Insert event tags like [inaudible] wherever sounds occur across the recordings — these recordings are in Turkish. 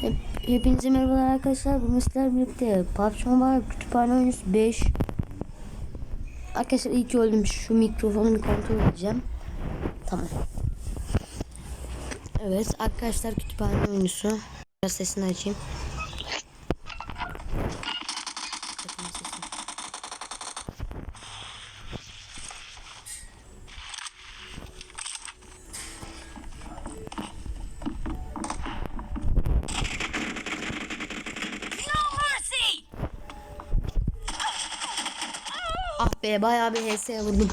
Hep, hepinize merhabalar arkadaşlar. Bu sizlerle birlikte PUBG Mobile Kütüphane Oyuncusu 5 Arkadaşlar ilk öldüm. Şu mikrofonu bir kontrol edeceğim. Tamam. Evet arkadaşlar kütüphane oyuncusu. Biraz sesini açayım. Bakın sesini. No mercy! Ah be bayağı bir HS'ye vurdum.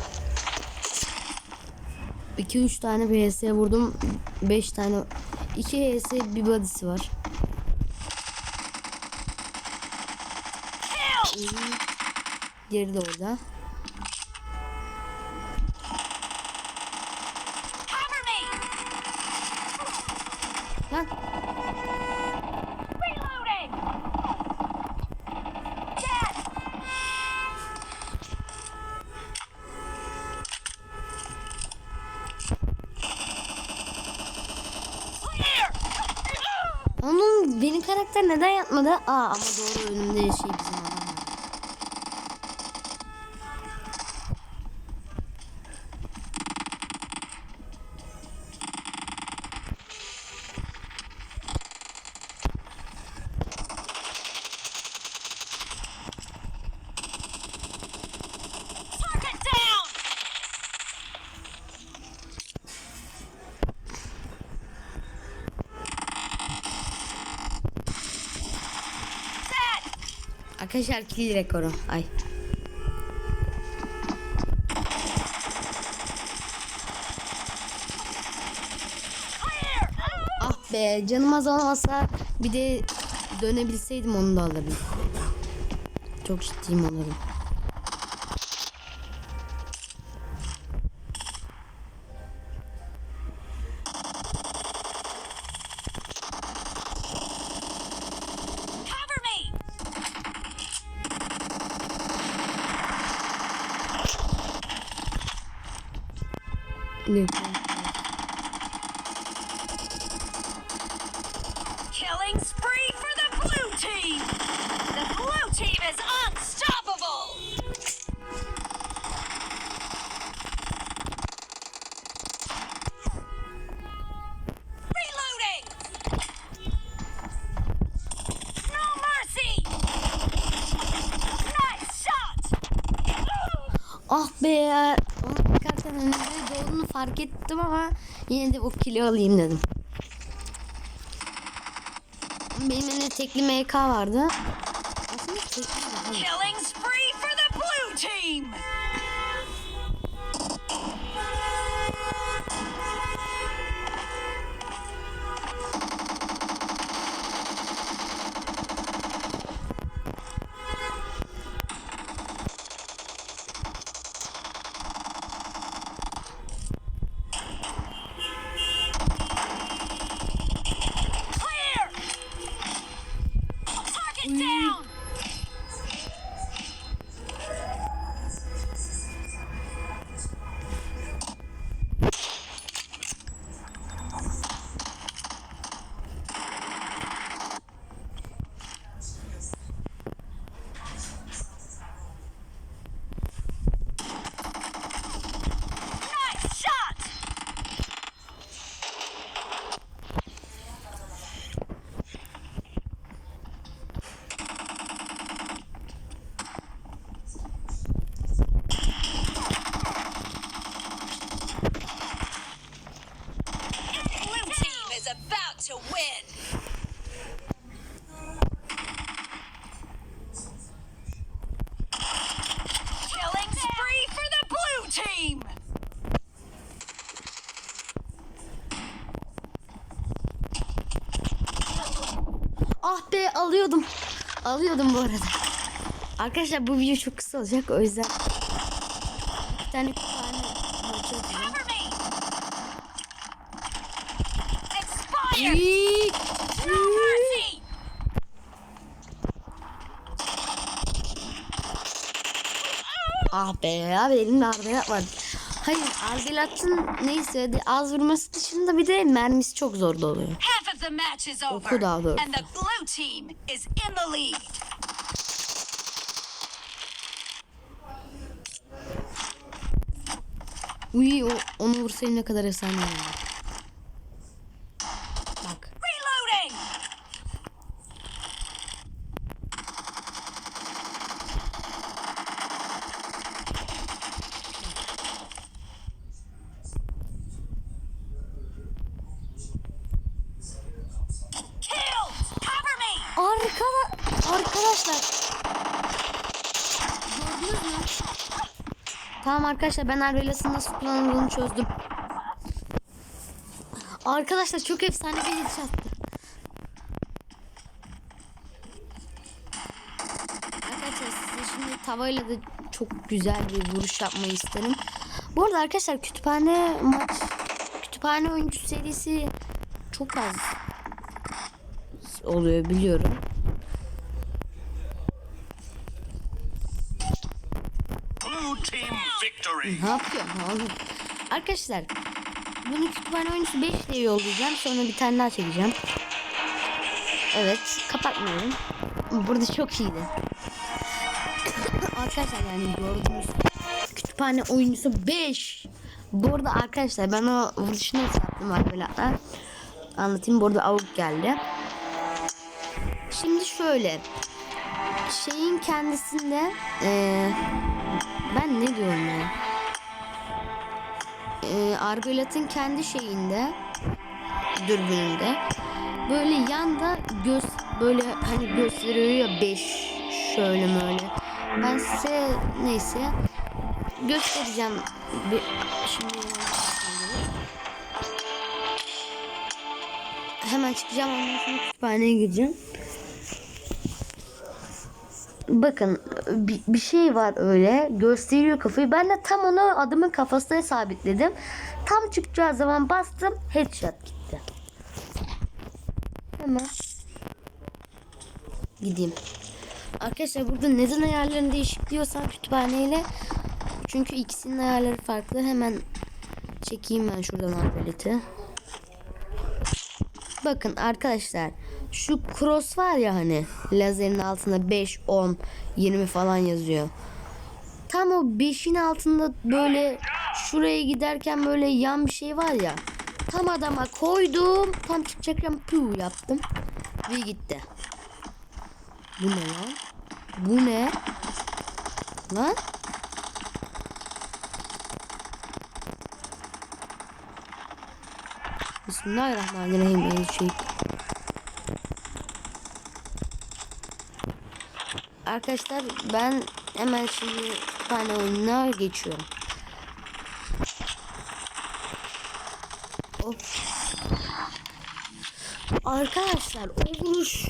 2-3 tane bir HS'ye vurdum. 5 tane 2 HS bir body'si var. Diğeri de orada. Lan neden yatmadı? Aa ama doğru önümde şey bizim Arkadaşlar kill rekoru. Ay. Ah be canım az olmasa bir de dönebilseydim onu da alırdım. Çok ciddiyim alırım. Ne? Killing spree for the blue team! The blue team is unstoppable! Reloading! No mercy! Nice shot! Ah be ya. Onun hakikaten önümde doğduğunu fark ettim ama yine de o kili alayım dedim. Benim elimde tekli MK vardı. Aslında tekli de to win. Killing spree for the blue team. Ah be alıyordum. Alıyordum bu arada. Arkadaşlar bu video çok kısa olacak o yüzden. Bir tane kütüphane Mercy. Ah be abi elimde arada var. Hayır Argelat'ın neyse de az vurması dışında bir de mermisi çok zor doluyor. Oku daha doğrusu. and the blue team is in the lead. Uy o, onu vursaydı ne kadar efsane olurdu. Arkadaşlar. Gördünüz mü? Tamam arkadaşlar ben Arbelas'ın nasıl kullanıldığını çözdüm. Arkadaşlar çok efsane bir headshot'tı. Arkadaşlar size şimdi tavayla da çok güzel bir vuruş yapmayı isterim. Bu arada arkadaşlar kütüphane maç kütüphane oyuncu serisi çok az oluyor biliyorum. Blue team victory. Ne yapıyorsun oğlum? Arkadaşlar bunu kütüphane oyuncusu 5 diye yollayacağım. Sonra bir tane daha çekeceğim. Evet kapatmıyorum. Burada çok iyiydi. arkadaşlar yani gördüğünüz kütüphane oyuncusu 5. Bu arada arkadaşlar ben o vuruşunu hesapladım arkadaşlar. Anlatayım. Burada avuk geldi. Şimdi şöyle. Şeyin kendisinde eee ben ne diyorum ya? Ee, Argolat'ın kendi şeyinde dürbününde böyle yanda göz böyle hani gösteriyor ya 5 şöyle böyle. Ben size neyse göstereceğim. Bir, şimdi hemen çıkacağım ondan sonra kütüphaneye gideceğim. Bakın bir, bir şey var öyle gösteriyor kafayı. Ben de tam onu adamın kafasına sabitledim. Tam çıkacağı zaman bastım headshot gitti. Hemen gideyim. Arkadaşlar burada neden ayarlarını değişik diyorsan kütüphaneyle çünkü ikisinin ayarları farklı. Hemen çekeyim ben şuradan arbaleti. Bakın arkadaşlar şu cross var ya hani lazerin altında 5, 10, 20 falan yazıyor. Tam o 5'in altında böyle şuraya giderken böyle yan bir şey var ya. Tam adama koydum. Tam çıkacakken piu yaptım. Ve gitti. Bu ne lan? Bu ne? Lan? Bismillahirrahmanirrahim. El şey. Arkadaşlar ben hemen şimdi tane oyununa geçiyorum. Of. Arkadaşlar o vuruş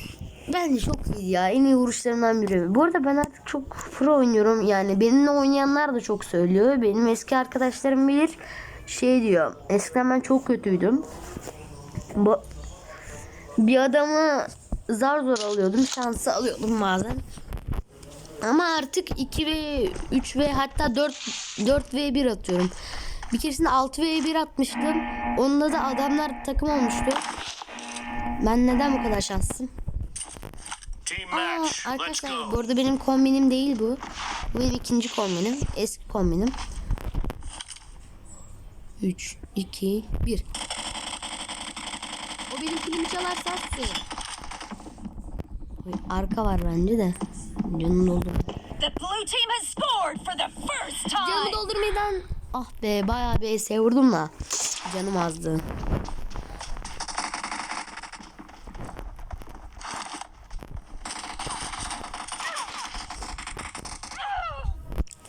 bence çok iyi ya. En iyi vuruşlarımdan biri. Bu arada ben artık çok pro oynuyorum. Yani benimle oynayanlar da çok söylüyor. Benim eski arkadaşlarım bilir. Şey diyor. Eskiden ben çok kötüydüm. Bu bir adamı zar zor alıyordum. Şansı alıyordum bazen. Ama artık 2 ve 3 ve hatta 4 4 ve 1 atıyorum. Bir keresinde 6 ve 1 atmıştım. Onunla da adamlar takım olmuştu. Ben neden bu kadar şanslıyım? Aa, arkadaşlar bu arada benim kombinim değil bu. Bu benim ikinci kombinim. Eski kombinim. 3, 2, 1. O benim filmi çalarsa Arka var bence de. Canım doldu. The blue team has scored for the first Canımı time! doldurmadan ah be bayağı bir ES vurdum da canım azdı.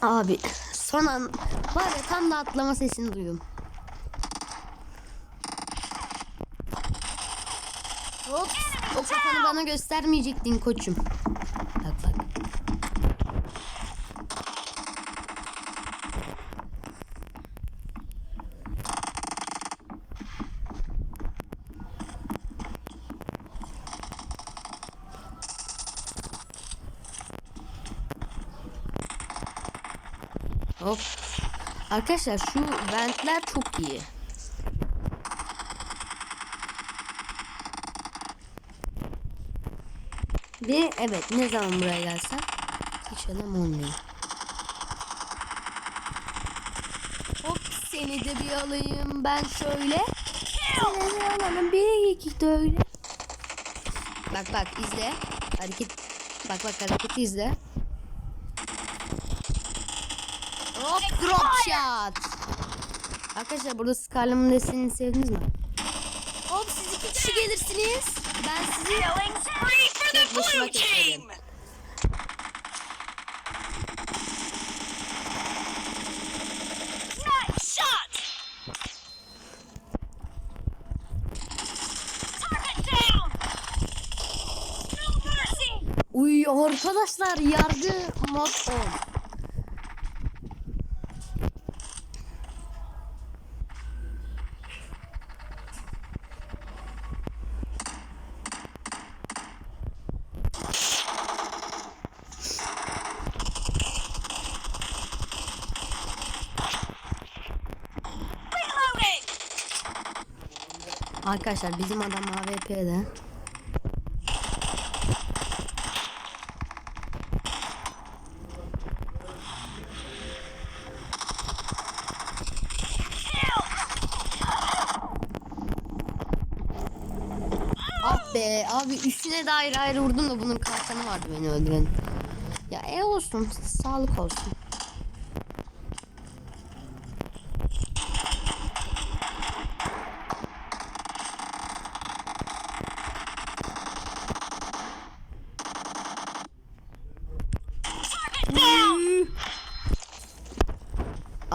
Abi son an var ya tam da atlama sesini duydum. Hop o kafanı bana göstermeyecektin koçum. Bak bak. Hop. Arkadaşlar şu ventler çok iyi. Ve evet ne zaman buraya gelsem hiç adam olmuyor. Hop seni de bir alayım ben şöyle. Seni de alalım bir iki de öyle. Bak bak izle. Hareket. Bak bak hareketi izle. Hop drop shot. Arkadaşlar burada Scarlet'ın desenini sevdiniz mi? Hop siz iki kişi gelirsiniz. Ben sizi No mercy. Uy arkadaşlar yargı mod 10. Arkadaşlar bizim adam AWP'de. Ah be abi üstüne de ayrı ayrı vurdum da bunun kalkanı vardı beni öldüren. Ya e olsun sağlık olsun.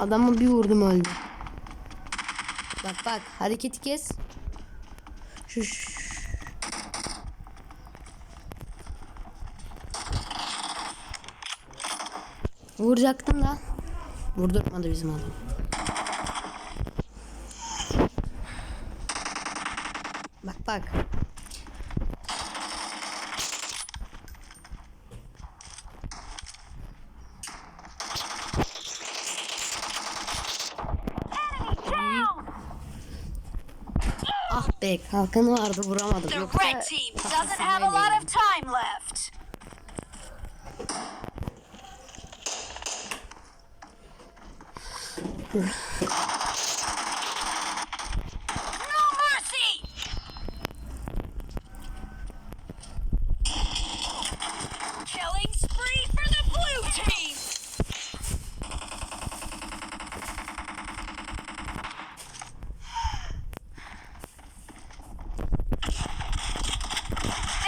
Adamı bir vurdum öldü. Bak bak hareketi kes. Şu Vuracaktım da vurdurtmadı bizim adam. Bak bak. Ah be kalkanı vardı vuramadım. Yoksa [laughs] red team doesn't have a lot of time left. No mercy! Killing spree for the blue team!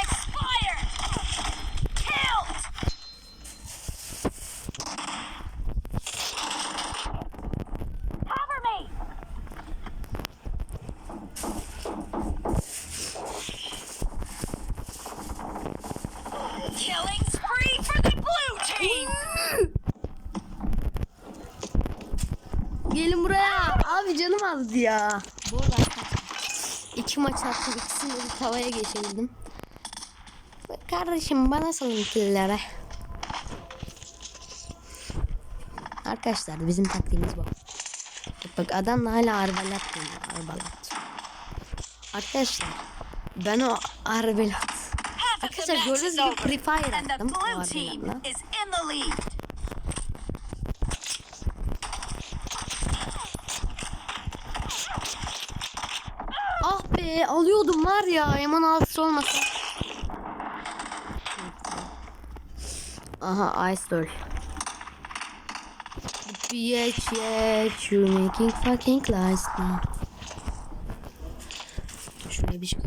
Expired! Killed! Cover me! Killing spree for the blue team! Gelin buraya. Azdı ya. Bu arada iki maç attım. İkisini de bir tavaya geçirdim. Kardeşim bana salın killere. Arkadaşlar bizim taktiğimiz bu. Bak, bak adam hala arbalat diyor. Arbalat. Arkadaşlar ben o arbalat. Arkadaşlar gördüğünüz is gibi Free Fire attım. o arbalatla. Be alıyordum var ya Yaman altı olmasa. Aha Ice Doll. Bitch, yeah, you making fucking lies now. Şuraya bir şey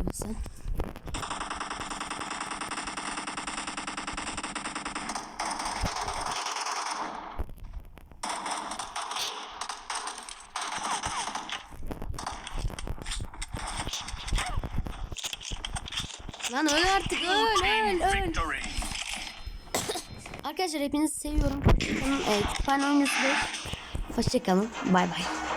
Lan öl artık öl öl öl. Arkadaşlar hepinizi seviyorum. Evet, kütüphane oyuncusu 5. Hoşçakalın. Bay bay.